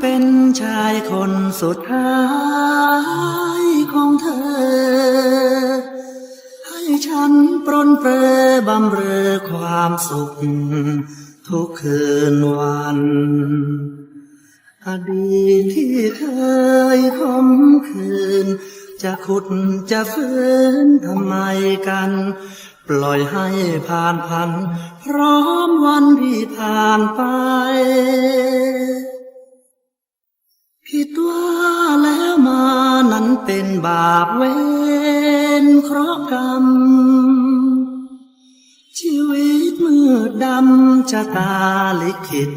เป็นชายคนสุดท้ายของเธอ ให้ฉันปรนเปรอบำเรอความสุข ทุกคืนวัน อดีตที่เคยคมคืน จะขุดจะฟื้นทำไมกัน ปล่อยให้ผ่านพัน พร้อมวันที่ผ่านไป ผิดว่าแล้วมานั้นเป็นบาปเวรเคราะห์กรรม ชีวิตมืดดำชะตาลิขิต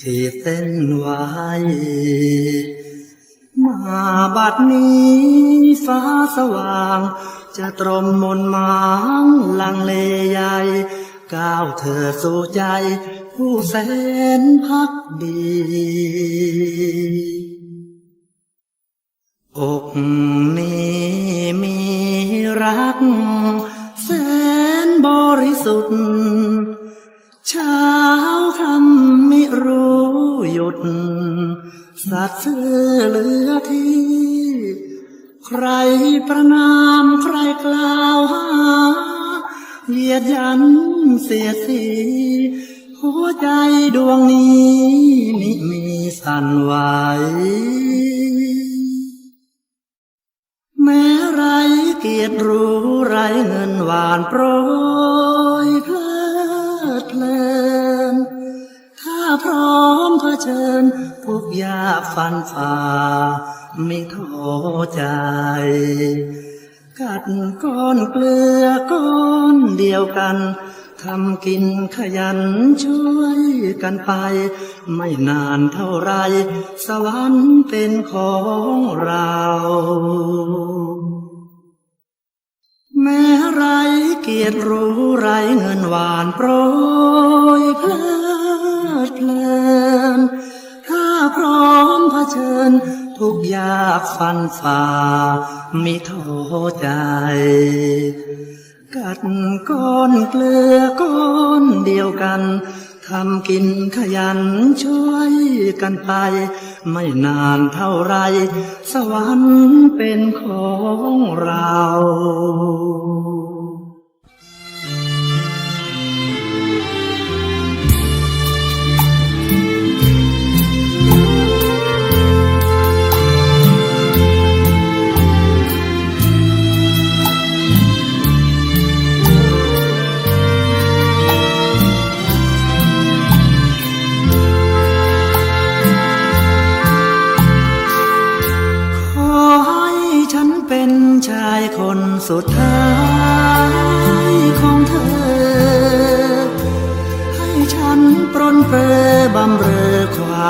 ขีดเส้นไว้มาบัดนี้ฟ้าสว่าง จะตรมมนมางลังเลใหญ่ก้าวเธอสู่ใจ ผู้แสนพักดี อกนี้มีรัก แสนบริสุทธิ์เช้าคำไมิรู้หยุด สัตว์เสื้อเหลือที่ ใครประนามใครกล่าวหาเหยียดยันเสียสี หัวใจดวงนี้มิมีสั่นไหว แม้ไรเกียรติรู้ไรเงินหวานโปรยเพลิดเพลิน ถ้าพร้อมเผชิญทุกยาฟันฝ่าไม่ท้อใจ กัดก้อนเกลือก้อนเดียวกัน ทำกินขยันช่วยกันไป ไม่นานเท่าไร สวรรค์เป็นของเรา แม้ไรเกียรติรู้ไรเงินหวานโปรยเพลิดเพลินถ้าพร้อมเผชิญ ทุกยากฟันฝ่ามิท้อใจ กัดก้อนเกลือก้อนเดียวกันทำกินขยันช่วยกันไป ไม่นานเท่าไร สวรรค์เป็นของเรา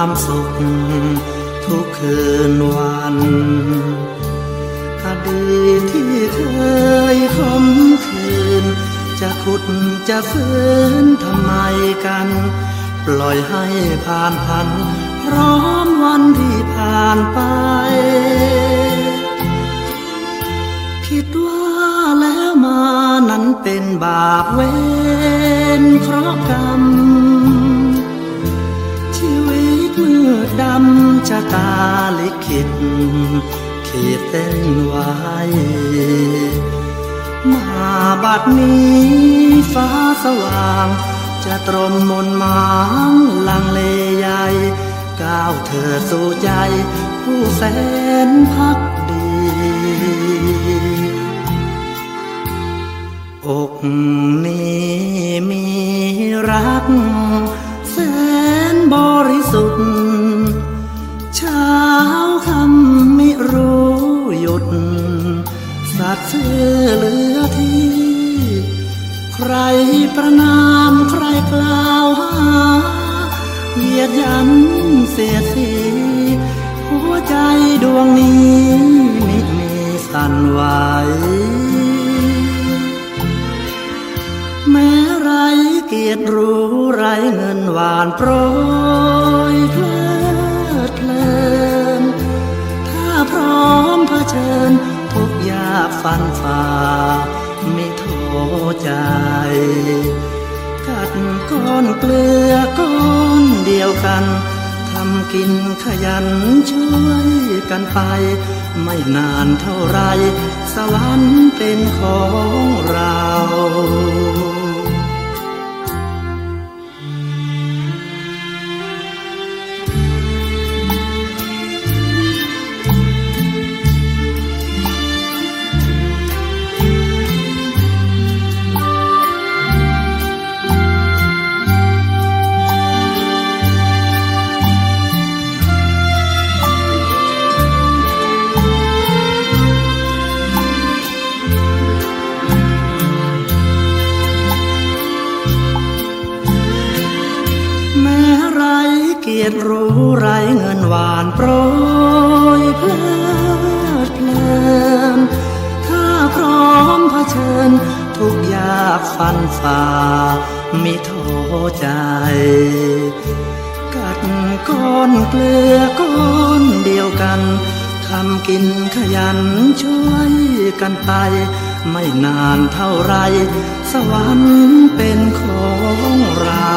ความสุข ทุกคืนวันอดีตที่เคยคมคืน จะขุดจะฟื้นทำไมกัน ปล่อยให้ผ่านพัน พร้อมวันที่ผ่านไปผิดว่าแล้วมานั้นเป็นบาปเวรเคราะห์กรรม ดำชะตาลิขิตขีดเส้นไว้มาบัดนี้ฟ้าสว่าง จะตรมมนหมางลังเลใหญ่ก้าวเธอสู่ใจ ผู้แสนพักดี อกนี้มีรัก แสนบริสุทธิ์ ดสัตว์เสือเหลือที่ ใครประนามใครกล่าวหาเหยียดยันเสียสีหัวใจดวงนี้มิมีสั่นไหวแม้ไรเกียรติรู้ไรเงินหวานโปรยเพล ฟันฝ่าไม่ท้อใจ กัดก้อนเกลือก้อนเดียวกันทำำกินขยันช่วยกันไป ไม่นานเท่าไร สวรรค์เป็นของเรา ยรติรู้ไรเงินหวานโปรยเพลิดเพลินถ้าพร้อมเผชิญ ทุกยากฟันฝ่ามิท้อใจ กัดก้อนเกลือก้อนเดียวกันทำกินขยันช่วยกันไป ไม่นานเท่าไร สวรรค์เป็นของเรา